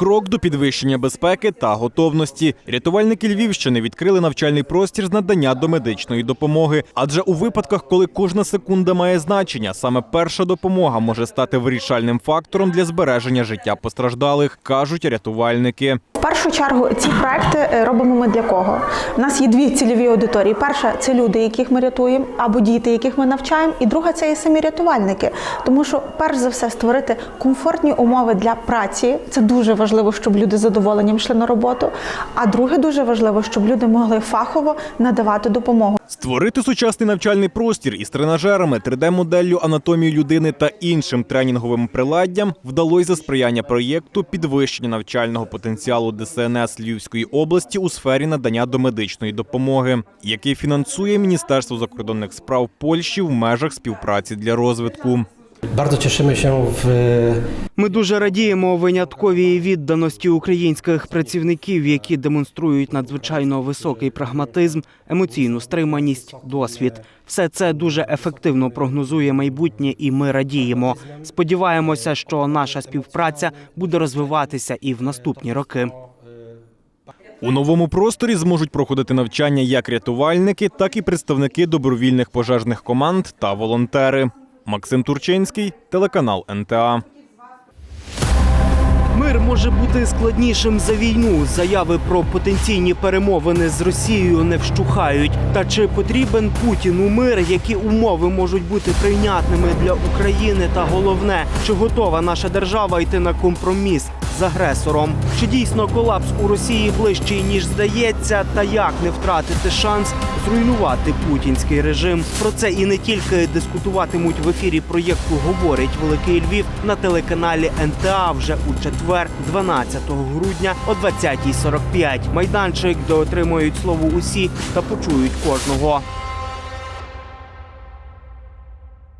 Крок до підвищення безпеки та готовності. Рятувальники Львівщини відкрили навчальний простір з надання домедичної допомоги. Адже у випадках, коли кожна секунда має значення, саме перша допомога може стати вирішальним фактором для збереження життя постраждалих, кажуть рятувальники. Першу чергу ці проекти е, робимо ми для кого? У нас є дві цільові аудиторії. Перша це люди, яких ми рятуємо, або діти, яких ми навчаємо. І друга це є самі рятувальники. Тому що, перш за все, створити комфортні умови для праці. Це дуже важливо, щоб люди з задоволенням йшли на роботу. А друге дуже важливо, щоб люди могли фахово надавати допомогу. Створити сучасний навчальний простір із тренажерами, 3D-моделлю анатомії людини та іншим тренінговим приладдям вдалося за сприяння проєкту підвищення навчального потенціалу ДСНС Львівської області у сфері надання домедичної допомоги, який фінансує Міністерство закордонних справ Польщі в межах співпраці для розвитку. Bardzo cieszymy się w Ми дуже радіємо винятковій відданості українських працівників, які демонструють надзвичайно високий прагматизм, емоційну стриманість, досвід. Все це дуже ефективно прогнозує майбутнє, і ми радіємо. Сподіваємося, що наша співпраця буде розвиватися і в наступні роки. У новому просторі зможуть проходити навчання як рятувальники, так і представники добровільних пожежних команд та волонтери. Максим Турчинський, телеканал НТА. Мир може бути складнішим за війну. Заяви про потенційні перемовини з Росією не вщухають. Та чи потрібен Путіну мир? Які умови можуть бути прийнятними для України? Та головне, чи готова наша держава йти на компроміс з агресором? Чи дійсно колапс у Росії ближчий ніж здається? Та як не втратити шанс зруйнувати путінський режим? Про це і не тільки дискутуватимуть в ефірі проєкту Говорить Великий Львів на телеканалі НТА вже у четвер, 12 грудня о 20.45. Майданчик, де отримують слово усі та почують кожного.